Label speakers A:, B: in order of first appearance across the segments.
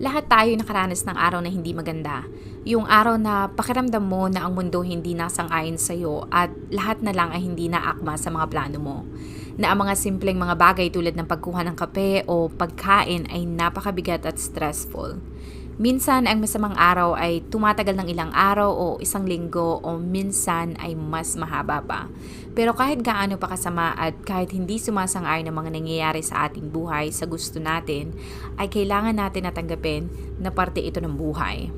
A: Lahat tayo nakaranas ng araw na hindi maganda. Yung araw na pakiramdam mo na ang mundo hindi nasang-ayon sa'yo at lahat na lang ay hindi naakma sa mga plano mo. Na ang mga simpleng mga bagay tulad ng pagkuha ng kape o pagkain ay napakabigat at stressful. Minsan ang masamang araw ay tumatagal ng ilang araw o isang linggo o minsan ay mas mahaba pa. Pero kahit gaano pa kasama at kahit hindi sumasang-ayon ng mga nangyayari sa ating buhay sa gusto natin, ay kailangan natin natanggapin na parte ito ng buhay.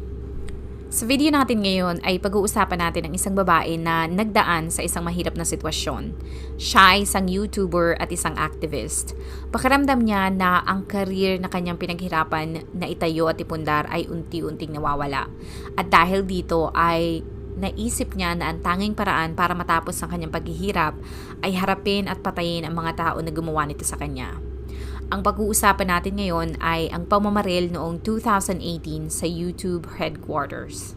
A: Sa video natin ngayon ay pag-uusapan natin ang isang babae na nagdaan sa isang mahirap na sitwasyon. Siya ay isang YouTuber at isang activist. Pakiramdam niya na ang career na kanyang pinaghirapan na itayo at ipundar ay unti-unting nawawala. At dahil dito ay naisip niya na ang tanging paraan para matapos ang kanyang paghihirap ay harapin at patayin ang mga tao na gumawa nito sa kanya. Ang pag-uusapan natin ngayon ay ang pamamaril noong 2018 sa YouTube headquarters.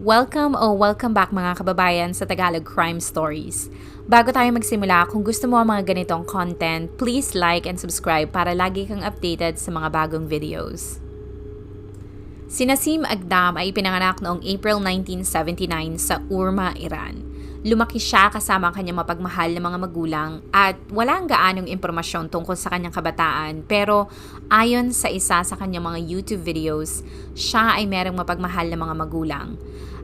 A: Welcome o welcome back mga kababayan sa Tagalog Crime Stories. Bago tayo magsimula, kung gusto mo ang mga ganitong content, please like and subscribe para lagi kang updated sa mga bagong videos. Si Nasim Agdam ay pinanganak noong April 1979 sa Urma, Iran. Lumaki siya kasama ang kanyang mapagmahal na mga magulang at walang gaanong impormasyon tungkol sa kanyang kabataan pero ayon sa isa sa kanyang mga YouTube videos, siya ay merong mapagmahal na mga magulang.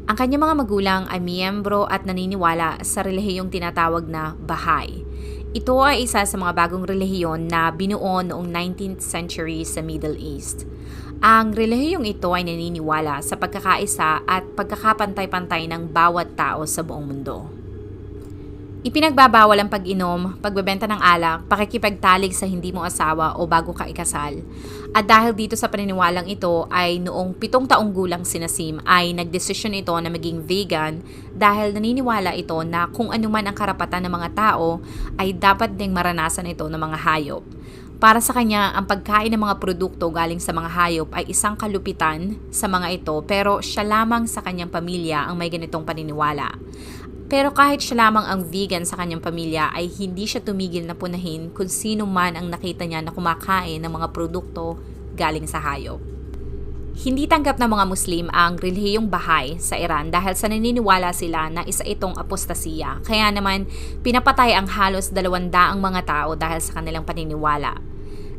A: Ang kanyang mga magulang ay miyembro at naniniwala sa relihiyong tinatawag na Baha'i. Ito ay isa sa mga bagong relihiyon na binuo noong 19th century sa Middle East. Ang relihiyong ito ay naniniwala sa pagkakaisa at pagkakapantay-pantay ng bawat tao sa buong mundo. Ipinagbabawal ang pag-inom, pagbebenta ng alak, pakikipagtalig sa hindi mo asawa o bago ka ikasal. At dahil dito sa paniniwalang ito ay noong pitong taong gulang si Nasim ay nagdesisyon ito na maging vegan dahil naniniwala ito na kung anuman ang karapatan ng mga tao ay dapat ding maranasan ito ng mga hayop. Para sa kanya, ang pagkain ng mga produkto galing sa mga hayop ay isang kalupitan sa mga ito pero siya lamang sa kanyang pamilya ang may ganitong paniniwala. Pero kahit siya lamang ang vegan sa kanyang pamilya ay hindi siya tumigil na punahin kung sino man ang nakita niya na kumakain ng mga produkto galing sa hayop. Hindi tanggap ng mga Muslim ang relihiyong Bahay sa Iran dahil sa naniniwala sila na isa itong apostasiya. Kaya naman pinapatay ang halos dalawandaang mga tao dahil sa kanilang paniniwala.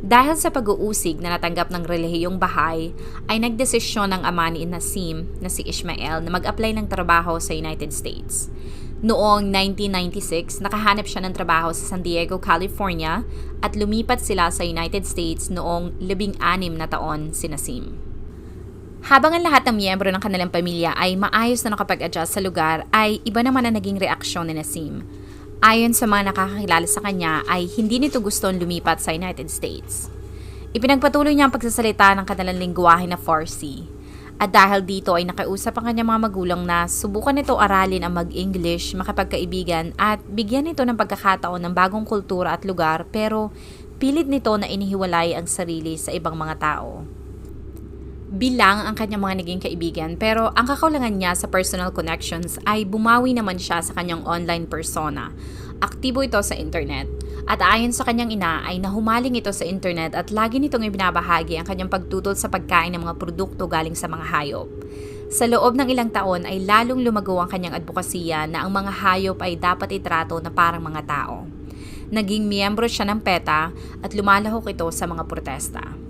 A: Dahil sa pag-uusig na natanggap ng relihiyong Bahay, ay nagdesisyon ng ama ni Nasim na si Ishmael na mag-apply ng trabaho sa United States. Noong 1996, nakahanap siya ng trabaho sa San Diego, California at lumipat sila sa United States noong 16 na taon si Nasim. Habang ang lahat ng miyembro ng kanilang pamilya ay maayos na nakapag-adjust sa lugar, ay iba naman ang naging reaksyon ni Nasim. Ayon sa mga nakakakilala sa kanya ay hindi nito gustong lumipat sa United States. Ipinagpatuloy niya ang pagsasalita ng kanilang lingwahe na Farsi. At dahil dito ay nakiusap ang kanyang mga magulang na subukan nito aralin ang mag-English, makapagkaibigan at bigyan nito ng pagkakataon ng bagong kultura at lugar pero pilit nito na inihiwalay ang sarili sa ibang mga tao bilang ang kanyang mga naging kaibigan pero ang kakulangan niya sa personal connections ay bumawi naman siya sa kanyang online persona. Aktibo ito sa internet. At ayon sa kanyang ina ay nahumaling ito sa internet at lagi nitong ibinabahagi ang kanyang pagtutol sa pagkain ng mga produkto galing sa mga hayop. Sa loob ng ilang taon ay lalong lumago ang kanyang advokasya na ang mga hayop ay dapat itrato na parang mga tao. Naging miyembro siya ng PETA at lumalahok ito sa mga protesta.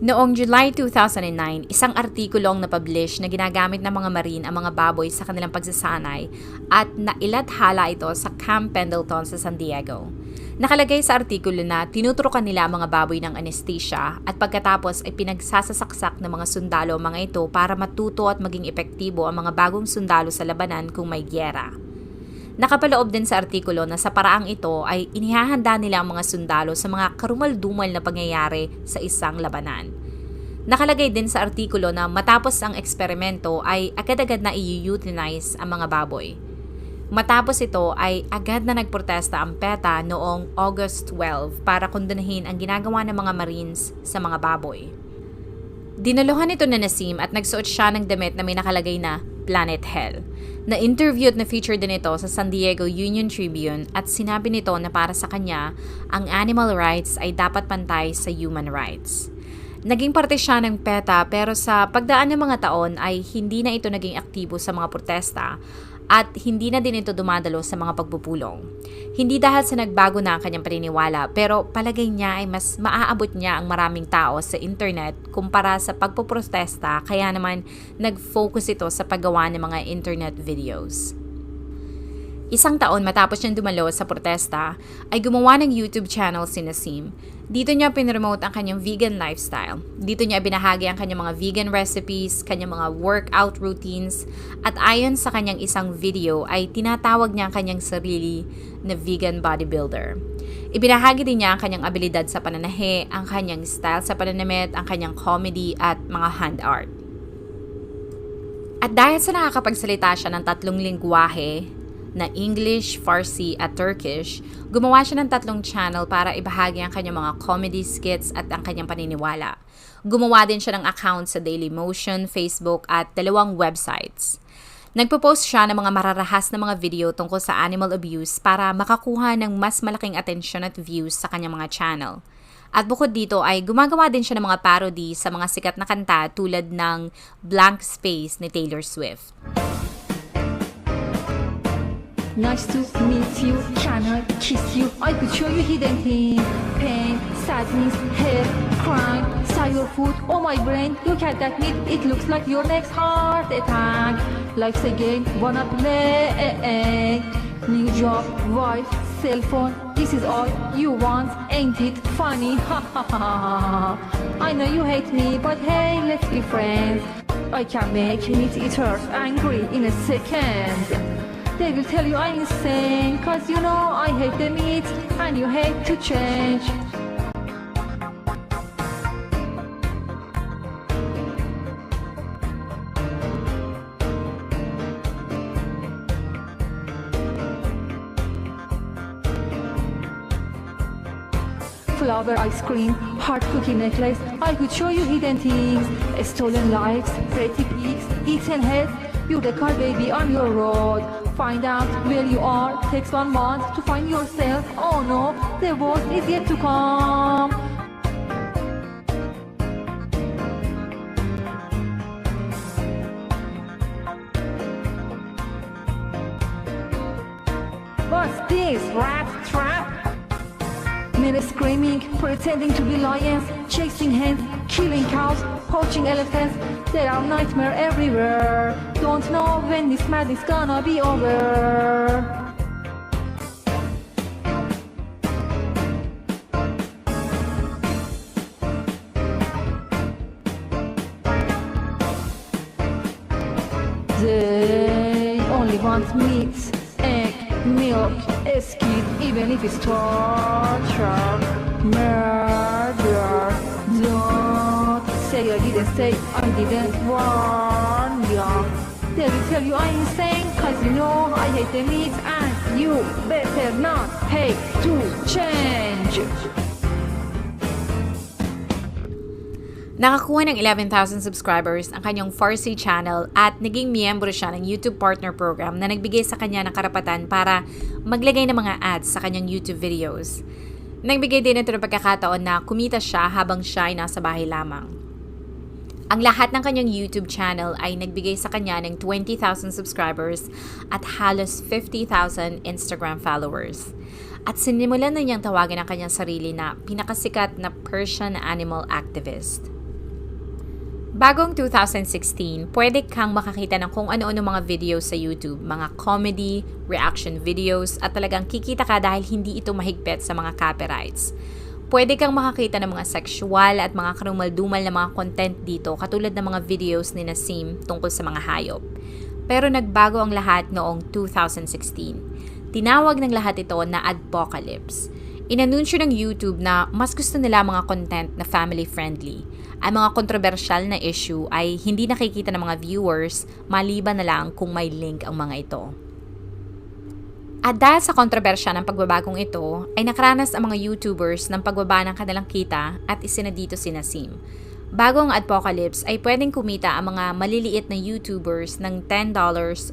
A: Noong July 2009, isang artikulo ang napublish na ginagamit ng mga marine ang mga baboy sa kanilang pagsasanay at nailathala ito sa Camp Pendleton sa San Diego. Nakalagay sa artikulo na tinuturukan nila ang mga baboy ng anesthesia at pagkatapos ay pinagsasasaksak ng mga sundalo mga ito para matuto at maging epektibo ang mga bagong sundalo sa labanan kung may gyera. Nakapaloob din sa artikulo na sa paraang ito ay inihahanda nila ang mga sundalo sa mga karumaldumal na pangyayari sa isang labanan. Nakalagay din sa artikulo na matapos ang eksperimento ay agad-agad na i-euthanize ang mga baboy. Matapos ito ay agad na nagprotesta ang PETA noong August 12 para kondonahin ang ginagawa ng mga Marines sa mga baboy. Dinaluhan ito na Nasim at nagsuot siya ng damit na may nakalagay na Planet Hell. Na-interview at na-feature din ito sa San Diego Union Tribune at sinabi nito na para sa kanya, ang animal rights ay dapat pantay sa human rights. Naging parte siya ng PETA pero sa pagdaan ng mga taon ay hindi na ito naging aktibo sa mga protesta at hindi na din ito dumadalo sa mga pagpupulong. Hindi dahil sa nagbago na ang kanyang paniniwala pero palagay niya ay mas maaabot niya ang maraming tao sa internet kumpara sa pagpuprotesta kaya naman nag-focus ito sa paggawa ng mga internet videos. Isang taon matapos niyang dumalo sa protesta, ay gumawa ng YouTube channel si Nassim. Dito niya pinromote ang kanyang vegan lifestyle. Dito niya binahagi ang kanyang mga vegan recipes, kanyang mga workout routines, at ayon sa kanyang isang video ay tinatawag niya ang kanyang sarili na vegan bodybuilder. Ibinahagi din niya ang kanyang abilidad sa pananahe, ang kanyang style sa pananamit, ang kanyang comedy at mga hand art. At dahil sa nakakapagsalita siya ng tatlong lingwahe, na English, Farsi at Turkish, gumawa siya ng tatlong channel para ibahagi ang kanyang mga comedy skits at ang kanyang paniniwala. Gumawa din siya ng account sa Dailymotion, Facebook at dalawang websites. Nagpo-post siya ng mga mararahas na mga video tungkol sa animal abuse para makakuha ng mas malaking atensyon at views sa kanyang mga channel. At bukod dito ay gumagawa din siya ng mga parody sa mga sikat na kanta tulad ng Blank Space ni Taylor Swift.
B: Nice to meet you. Can I kiss you? I could show you hidden things. Pain, sadness, hate, crime, your food. Oh my brain, look at that meat. It looks like your next heart attack. Life's a game, wanna play. Eh, eh. New job, wife, cell phone. This is all you want, ain't it funny? Ha ha ha. I know you hate me, but hey, let's be friends. I can make meat eaters angry in a second. They will tell you I'm insane, cause you know I hate the meat and you hate to change. flower ice cream, hard cookie necklace. I could show you hidden things, stolen lives, pretty pigs, eaten heads. You're the car baby on your road. Find out where you are. Takes one month to find yourself. Oh no, the worst is yet to come. Men screaming, pretending to be lions, chasing hens, killing cows, poaching elephants. There are nightmares everywhere. Don't know when this madness gonna be over. They only want meat, milk, a skin, even if it's torture, murder. Don't say I didn't say I didn't warn you. They will tell you I'm insane, cause you know I hate the meat and you better not hate to change.
A: Nakakuha ng 11,000 subscribers ang kanyang Farsi channel at naging miyembro siya ng YouTube Partner Program na nagbigay sa kanya ng karapatan para maglagay ng mga ads sa kanyang YouTube videos. Nagbigay din ito ng pagkakataon na kumita siya habang siya ay nasa bahay lamang. Ang lahat ng kanyang YouTube channel ay nagbigay sa kanya ng 20,000 subscribers at halos 50,000 Instagram followers. At sinimulan na niyang tawagin ang kanyang sarili na pinakasikat na Persian animal activist. Bagong 2016, pwede kang makakita ng kung ano-ano mga videos sa YouTube, mga comedy, reaction videos, at talagang kikita ka dahil hindi ito mahigpit sa mga copyrights. Pwede kang makakita ng mga sexual at mga karumaldumal na mga content dito katulad ng mga videos ni Nassim tungkol sa mga hayop. Pero nagbago ang lahat noong 2016. Tinawag ng lahat ito na Adpocalypse. Inanunsyo ng YouTube na mas gusto nila mga content na family-friendly. Ang mga kontrobersyal na issue ay hindi nakikita ng mga viewers maliban na lang kung may link ang mga ito. At dahil sa kontrobersya ng pagbabagong ito, ay nakaranas ang mga YouTubers ng pagbaba ng kanilang kita at isinadito si Nassim. Bago ang apocalypse ay pwedeng kumita ang mga maliliit na YouTubers ng $10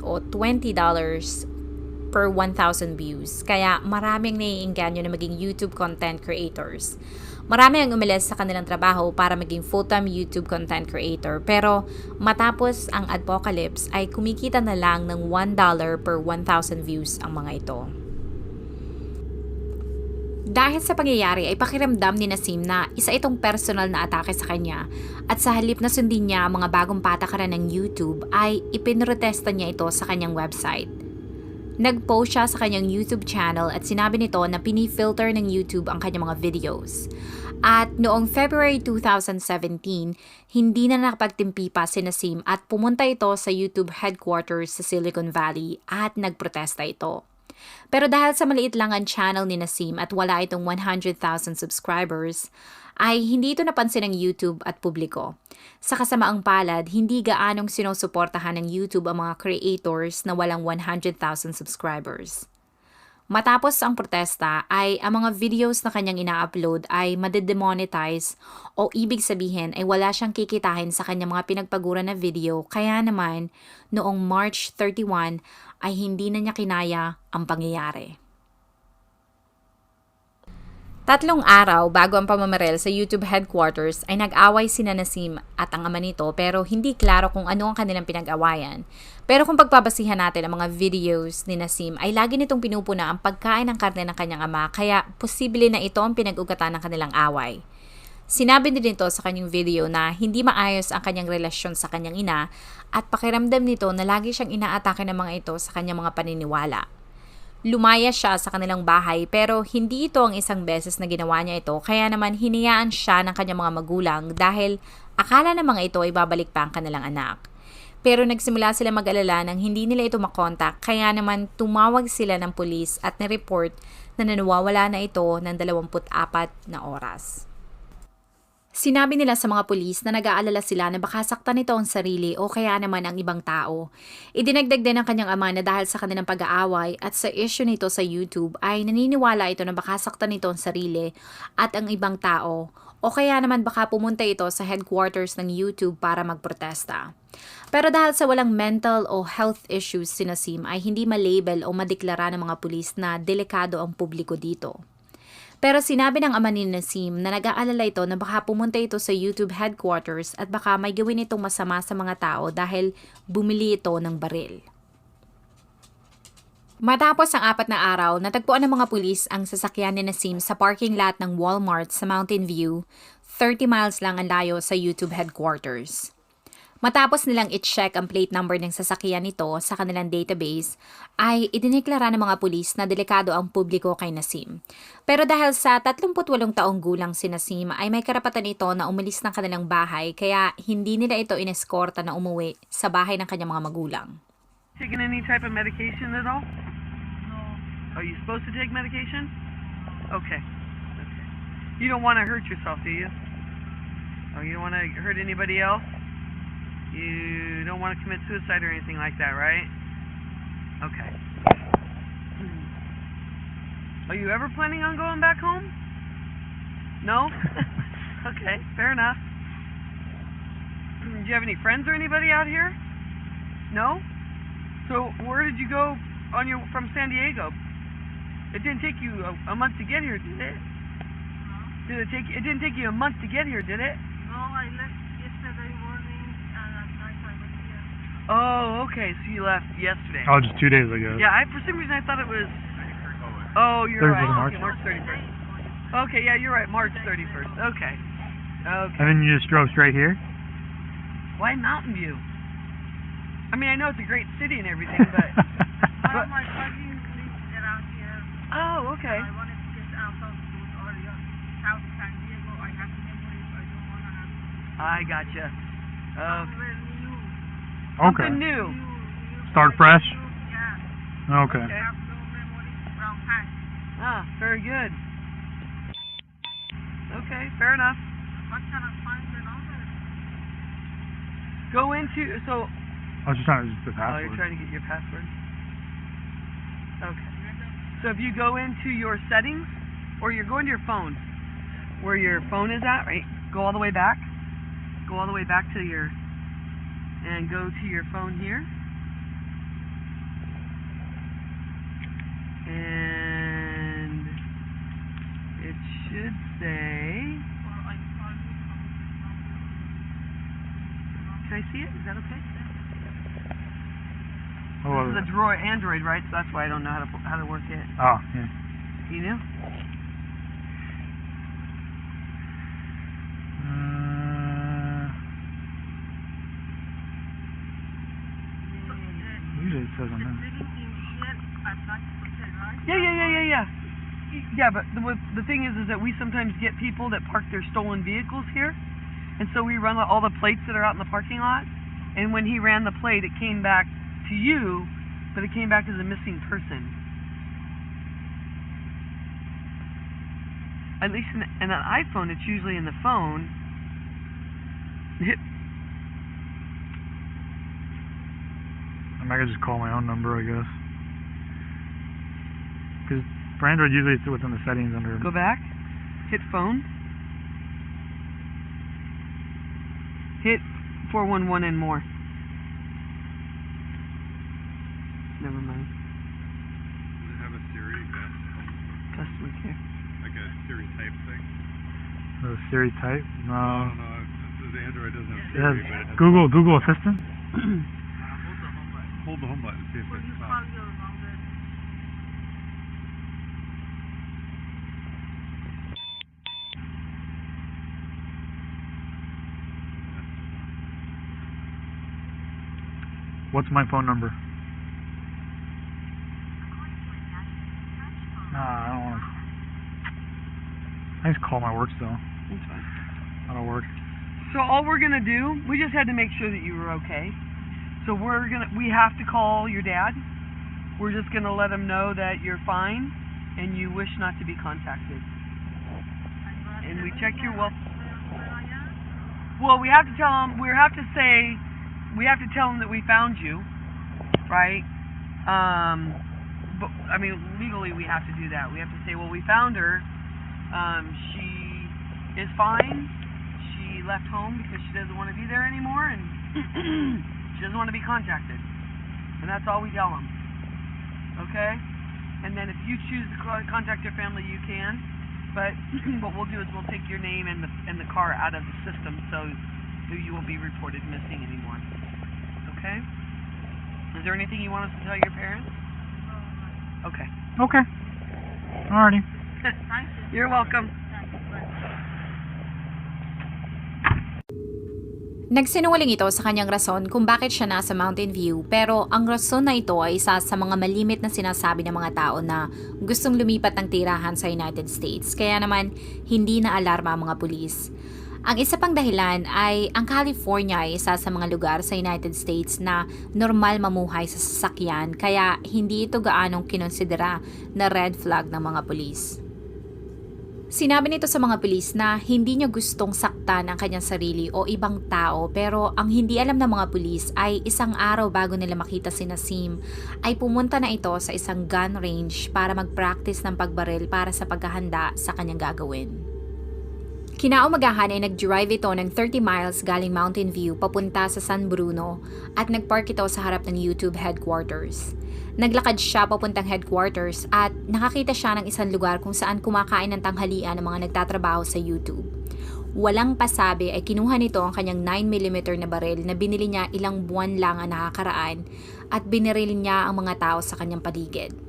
A: o $20 per 1,000 views. Kaya maraming naiinganyo na maging YouTube content creators. Marami ang umilis sa kanilang trabaho para maging full-time YouTube content creator. Pero matapos ang apocalypse ay kumikita na lang ng $1 per 1,000 views ang mga ito. Dahil sa pangyayari ay pakiramdam ni Nasim na isa itong personal na atake sa kanya at sa halip na sundin niya ang mga bagong patakaran ng YouTube ay ipinrotesta niya ito sa kanyang website. Nag-post siya sa kanyang YouTube channel at sinabi nito na pinifilter ng YouTube ang kanyang mga videos. At noong February 2017, hindi na nakapagtimpi pa si Nasim at pumunta ito sa YouTube headquarters sa Silicon Valley at nagprotesta ito. Pero dahil sa maliit lang ang channel ni Nasim at wala itong 100,000 subscribers, ay hindi ito napansin ng YouTube at publiko. Sa kasamaang palad, hindi gaanong sinusuportahan ng YouTube ang mga creators na walang 100,000 subscribers. Matapos ang protesta ay ang mga videos na kanyang ina-upload ay madedemonetize o ibig sabihin ay wala siyang kikitahin sa kanyang mga pinagpagura na video kaya naman noong March 31 ay hindi na niya kinaya ang pangyayari. Tatlong araw bago ang pamamarel sa YouTube headquarters ay nag-away sina Nasim at ang ama nito pero hindi klaro kung ano ang kanilang pinag-awayan. Pero kung pagpabasihan natin ang mga videos ni Nasim ay lagi nitong pinupuna ang pagkain ng karne ng kanyang ama kaya posible na ito ang pinag-ugatan ng kanilang away. Sinabi din nito sa kanyang video na hindi maayos ang kanyang relasyon sa kanyang ina at pakiramdam nito na lagi siyang inaatake ng mga ito sa kanyang mga paniniwala. Lumaya siya sa kanilang bahay pero hindi ito ang isang beses na ginawa niya ito kaya naman hinayaan siya ng kanyang mga magulang dahil akala ng mga ito ay babalik pa ang kanilang anak. Pero nagsimula sila mag-alala nang hindi nila ito makontak kaya naman tumawag sila ng pulis at na-report na nanawawala na ito ng 24 na oras. Sinabi nila sa mga pulis na nag-aalala sila na baka saktan nito ang sarili o kaya naman ang ibang tao. Idinagdag din ng kanyang ama na dahil sa kanilang pag-aaway at sa issue nito sa YouTube ay naniniwala ito na baka saktan nito ang sarili at ang ibang tao o kaya naman baka pumunta ito sa headquarters ng YouTube para magprotesta. Pero dahil sa walang mental o health issues si Nasim ay hindi malabel o madeklara ng mga pulis na delikado ang publiko dito. Pero sinabi ng ama ni Nasim na nag-aalala ito na baka pumunta ito sa YouTube headquarters at baka may gawin itong masama sa mga tao dahil bumili ito ng baril. Matapos ang apat na araw, natagpuan ng mga pulis ang sasakyan ni Nasim sa parking lot ng Walmart sa Mountain View, 30 miles lang ang layo sa YouTube headquarters. Matapos nilang i-check ang plate number ng sasakyan nito sa kanilang database, ay idineklara ng mga pulis na delikado ang publiko kay Nasim. Pero dahil sa 38 taong gulang si Nasim ay may karapatan ito na umalis ng kanilang bahay kaya hindi nila ito ineskorta na umuwi sa bahay ng kanyang mga magulang.
C: Taking any type of medication at all? No. Are you supposed to take medication? Okay. okay. You don't want to hurt yourself, do you? Oh, you don't want to hurt anybody else? You don't want to commit suicide or anything like that, right? Okay. Hmm. Are you ever planning on going back home? No? okay, fair enough. Do you have any friends or anybody out here? No? So where did you go on your from San Diego? It didn't take you a, a month to get here, did it? Did it take? It didn't take you a month to get here, did it?
D: No, I left yesterday morning and at night I was here.
C: Oh, okay. So you left yesterday.
E: Oh, just two days ago.
C: Yeah, I for some reason I thought it was. Oh, you're
E: Thursday,
C: right.
E: March.
C: Okay, March 31st. Okay, yeah, you're right. March 31st. Okay. Okay.
E: And then you just drove straight here?
C: Why Mountain View? I mean, I know it's a great city and everything, but. But
D: of my cousins lives around here.
C: oh, okay.
D: I wanted to get out of those areas. South San Diego, I have memories. I don't want to have
C: I gotcha. Okay.
D: Somewhere new.
E: okay.
C: Something new.
D: new, new
E: Start fresh?
D: Yeah.
E: Okay.
C: Okay.
D: I have no memories from past.
C: Ah, very good. Okay, fair enough.
D: What can I find the number?
C: Go into so.
E: I was just trying to just the
C: Oh, you're trying to get your password. Okay. So if you go into your settings, or you're going to your phone, where your phone is at, right? Go all the way back. go all the way back to your and go to your phone here. And it should say
D: Or I call you from this number.
C: Can I see it? Is that okay?
E: Was
C: this is a Droid Android, right? So that's why I don't know how to how to work it.
E: Oh, yeah.
C: You know?
E: Uh, usually it says on there.
D: living in here at that?
C: Yeah, yeah, yeah, yeah, yeah. Yeah, but the the thing is, is that we sometimes get people that park their stolen vehicles here, and so we run all the plates that are out in the parking lot. And when he ran the plate, it came back to you, but it came back as a missing person. At least in, in an iPhone, it's usually in the phone.
E: I might just call my own number, I guess. Because for Android, usually it's within the settings under.
C: Go back, hit phone, hit 411 and more. Never mind.
F: Does it have a Siri that
C: Customer care.
F: like a Siri type thing?
E: The Siri type.
F: No.
E: No.
F: don't know. This is Android doesn't have
E: It
F: Siri,
E: has
F: but it has
E: Google Google Assistant.
F: hold the home button. See if
D: Will you
F: it's
D: call
F: not.
D: your number?
E: What's my phone number? Nah, I don't want to. I just call my work though.
C: That's fine.
E: That'll work.
C: So all we're gonna do, we just had to make sure that you were okay. So we're gonna, we have to call your dad. We're just gonna let him know that you're fine and you wish not to be contacted. And we check your well. Well, we have to tell him. We have to say. We have to tell him that we found you, right? Um, but I mean, legally we have to do that. We have to say, well, we found her. Um, she is fine. She left home because she doesn't want to be there anymore, and she doesn't want to be contacted. And that's all we tell them. Okay? And then if you choose to contact your family, you can. But what we'll do is we'll take your name and the and the car out of the system, so you won't be reported missing anymore. Okay? Is there anything you want us to tell your parents? Okay.
E: Okay. Alrighty.
D: Thank.
C: You're welcome.
A: Nagsinungaling ito sa kanyang rason kung bakit siya nasa Mountain View pero ang rason na ito ay isa sa mga malimit na sinasabi ng mga tao na gustong lumipat ng tirahan sa United States kaya naman hindi na alarma ang mga pulis. Ang isa pang dahilan ay ang California ay isa sa mga lugar sa United States na normal mamuhay sa sasakyan kaya hindi ito gaanong kinonsidera na red flag ng mga pulis. Sinabi nito sa mga pulis na hindi niya gustong saktan ang kanyang sarili o ibang tao pero ang hindi alam ng mga pulis ay isang araw bago nila makita si Nasim ay pumunta na ito sa isang gun range para mag-practice ng pagbaril para sa paghahanda sa kanyang gagawin. Kinaumagahan ay nag-drive ito ng 30 miles galing Mountain View papunta sa San Bruno at nagpark ito sa harap ng YouTube headquarters. Naglakad siya papuntang headquarters at nakakita siya ng isang lugar kung saan kumakain ng tanghalian ng mga nagtatrabaho sa YouTube. Walang pasabi ay kinuha nito ang kanyang 9mm na baril na binili niya ilang buwan lang ang nakakaraan at biniril niya ang mga tao sa kanyang paligid.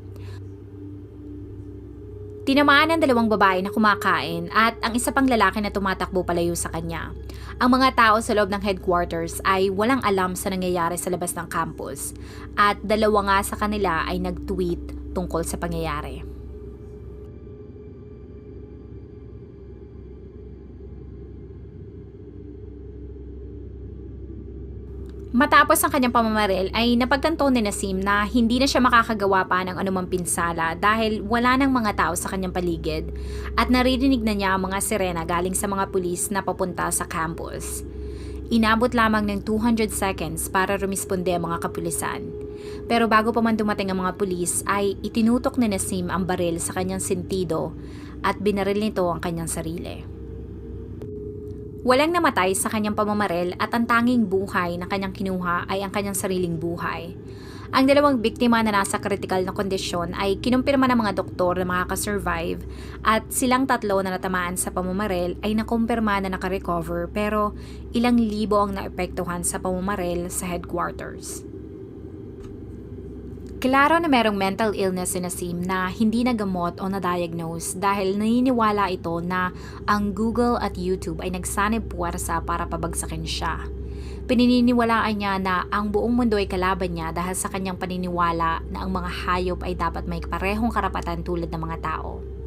A: Tinamaan ng dalawang babae na kumakain at ang isa pang lalaki na tumatakbo palayo sa kanya. Ang mga tao sa loob ng headquarters ay walang alam sa nangyayari sa labas ng campus at dalawa nga sa kanila ay nag-tweet tungkol sa pangyayari. Matapos ang kanyang pamamaril ay napagtanto ni Nasim na hindi na siya makakagawa pa ng anumang pinsala dahil wala ng mga tao sa kanyang paligid at naririnig na niya ang mga sirena galing sa mga pulis na papunta sa campus. Inabot lamang ng 200 seconds para rumisponde ang mga kapulisan. Pero bago pa man dumating ang mga pulis ay itinutok ni Nasim ang baril sa kanyang sentido at binaril nito ang kanyang sarili. Walang namatay sa kanyang pamamaril at ang tanging buhay na kanyang kinuha ay ang kanyang sariling buhay. Ang dalawang biktima na nasa kritikal na kondisyon ay kinumpirma ng mga doktor na makakasurvive at silang tatlo na natamaan sa pamamaril ay nakumpirma na nakarecover pero ilang libo ang naepektuhan sa pamamaril sa headquarters. Klaro na merong mental illness si Nasim na hindi nagamot o na-diagnose dahil naniniwala ito na ang Google at YouTube ay nagsanib puwersa para pabagsakin siya. Pininiwalaan niya na ang buong mundo ay kalaban niya dahil sa kanyang paniniwala na ang mga hayop ay dapat may parehong karapatan tulad ng mga tao.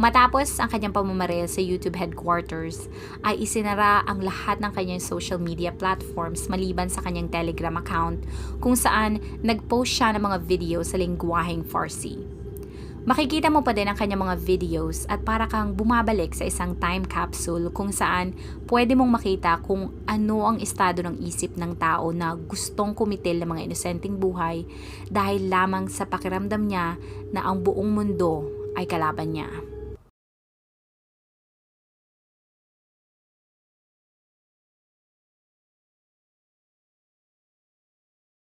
A: Matapos ang kanyang pamamaril sa YouTube headquarters, ay isinara ang lahat ng kanyang social media platforms maliban sa kanyang Telegram account kung saan nag-post siya ng mga video sa lingwaheng Farsi. Makikita mo pa din ang kanyang mga videos at para kang bumabalik sa isang time capsule kung saan pwede mong makita kung ano ang estado ng isip ng tao na gustong kumitil ng mga inosenteng buhay dahil lamang sa pakiramdam niya na ang buong mundo ay kalaban niya.